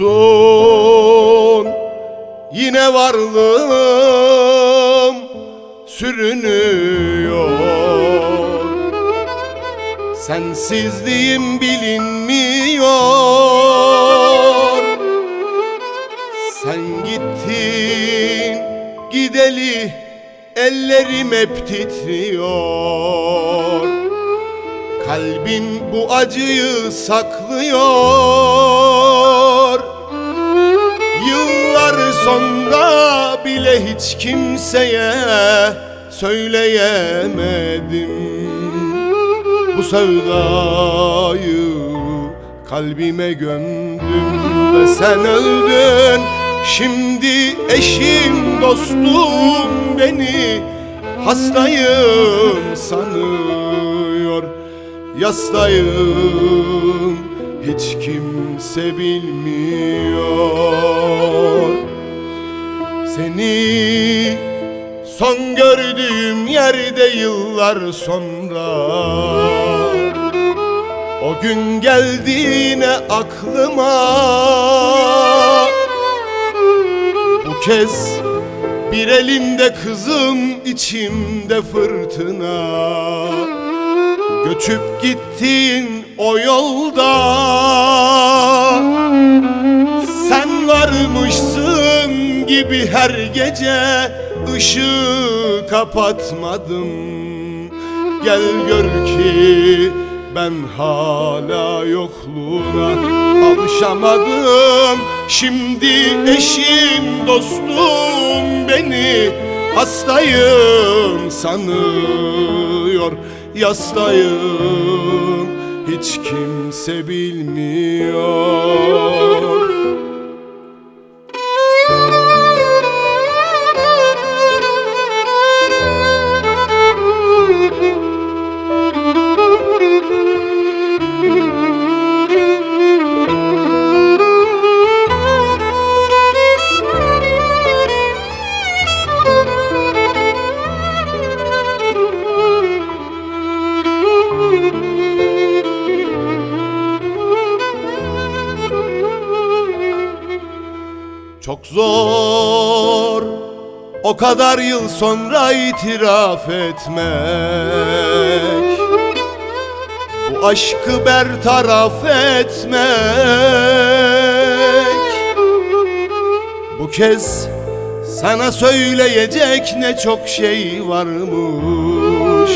Yoksun yine varlığım sürünüyor. Sensizliğim bilinmiyor. Sen gittin gideli ellerim hep titriyor. Kalbin bu acıyı saklıyor Sonra bile hiç kimseye söyleyemedim. Bu sevdayı kalbime gömdüm ve sen öldün. Şimdi eşim dostum beni hastayım sanıyor. Yastayım hiç kimse bilmiyor Seni. Son gördüğüm yerde yıllar sonra. O gün geldi yine aklıma. Bu kez bir elimde kızım içimde fırtına. Göçüp gittin o yolda Sen varmışsın gibi her gece ışığı kapatmadım. Gel gör ki ben hala yokluğuna alışamadım. Şimdi eşim dostum beni hastayım sanıyor Yastayım. Hiç kimse bilmiyor Çok zor. O kadar yıl sonra itiraf etmek. Bu aşkı bertaraf etmek. Bu kez sana söyleyecek ne çok şey varmış.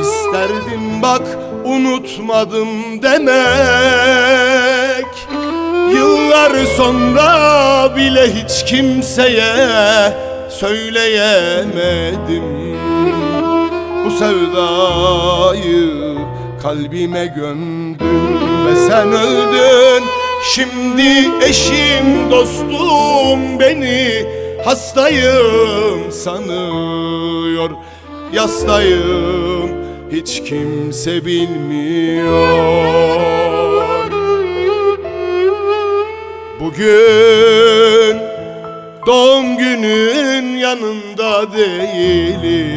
İsterdim bak unutmadım demek Yıllar sonra bile hiç kimseye söyleyemedim. Bu sevdayı kalbime gömdüm ve sen öldün. Şimdi eşim dostum beni hastayım sanıyor. Yastayım hiç kimse bilmiyor Bugün doğum günün yanında değilim.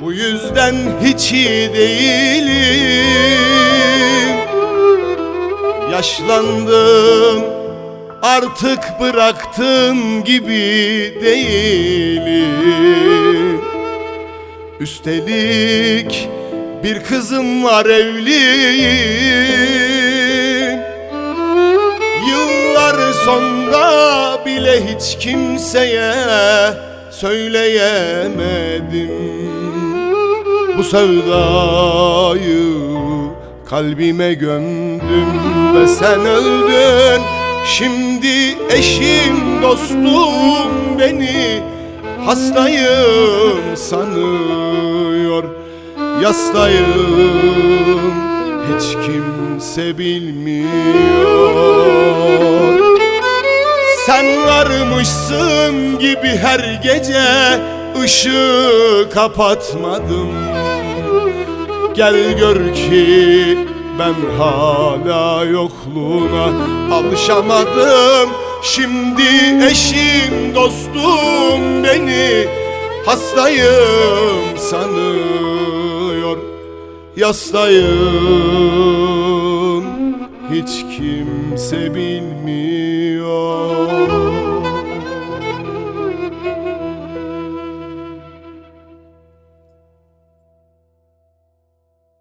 Bu yüzden hiç iyi değilim. Yaşlandım artık bıraktım gibi değilim. Üstelik bir kızım var evliyim sonra bile hiç kimseye söyleyemedim. Bu sevdayı kalbime gömdüm ve sen öldün. Şimdi eşim dostum beni hastayım sanıyor. Yastayım hiç kimse bilmiyor Sen varmışsın gibi her gece ışığı kapatmadım. Gel gör ki ben hala yokluğuna alışamadım. Şimdi eşim dostum beni hastayım sanıyor. Yastayım hiç kimse bilmiyor